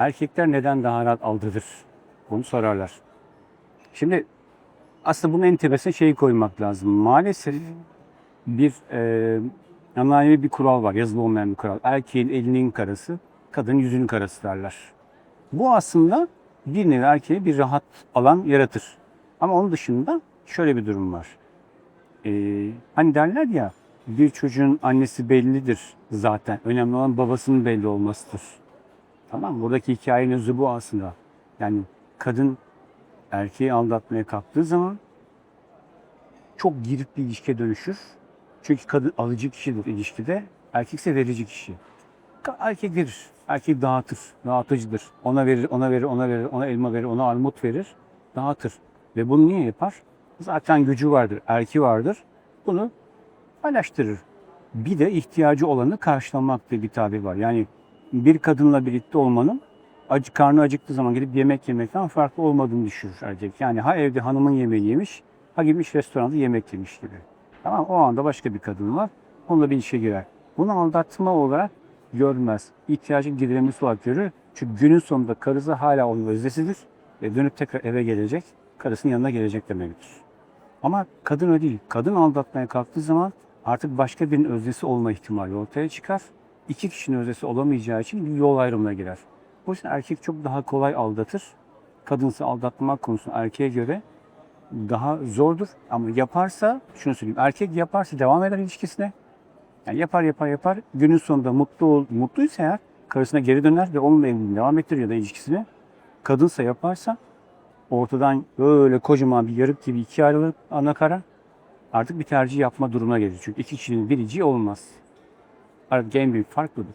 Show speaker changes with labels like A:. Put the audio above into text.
A: erkekler neden daha rahat aldatır? Bunu sorarlar. Şimdi aslında bunun en tepesine şeyi koymak lazım. Maalesef bir e, ananevi bir kural var. Yazılı olmayan bir kural. Erkeğin elinin karası, kadının yüzünün karası derler. Bu aslında bir nevi erkeğe bir rahat alan yaratır. Ama onun dışında şöyle bir durum var. Ee, hani derler ya bir çocuğun annesi bellidir zaten. Önemli olan babasının belli olmasıdır. Tamam? Buradaki hikayenin özü bu aslında. Yani kadın erkeği aldatmaya kalktığı zaman çok girip bir ilişkiye dönüşür. Çünkü kadın alıcı kişidir ilişkide, erkek ise verici kişi. Erkek verir, erkek dağıtır, dağıtıcıdır. Ona verir, ona verir, ona verir, ona elma verir, ona armut verir, dağıtır. Ve bunu niye yapar? Zaten gücü vardır, erki vardır. Bunu paylaştırır. Bir de ihtiyacı olanı karşılamak diye bir tabir var. Yani bir kadınla birlikte olmanın acı karnı acıktığı zaman gidip yemek yemekten farklı olmadığını düşünür erkek. Yani ha evde hanımın yemeği yemiş, ha gitmiş restoranda yemek yemiş gibi. Tamam o anda başka bir kadın var. Onunla bir işe girer. Bunu aldatma olarak görmez. İhtiyacın giderilmesi olarak görür. Çünkü günün sonunda karısı hala onun özdesidir. Ve dönüp tekrar eve gelecek. Karısının yanına gelecek demektir. Ama kadın öyle değil. Kadın aldatmaya kalktığı zaman artık başka birinin öznesi olma ihtimali ortaya çıkar. İki kişinin öznesi olamayacağı için bir yol ayrımına girer. Bu yüzden erkek çok daha kolay aldatır. Kadınsı aldatmak konusunda erkeğe göre daha zordur. Ama yaparsa, şunu söyleyeyim, erkek yaparsa devam eder ilişkisine. Yani yapar yapar yapar. Günün sonunda mutlu ol, mutluysa eğer karısına geri döner ve onunla evliliğini devam ettirir ya da ilişkisini. Kadınsa yaparsa ortadan böyle kocaman bir yarık gibi ikiye ayrılır ana kara. Artık bir tercih yapma durumuna gelir. Çünkü iki kişinin biriciği olmaz. Aradaki en büyük fark budur.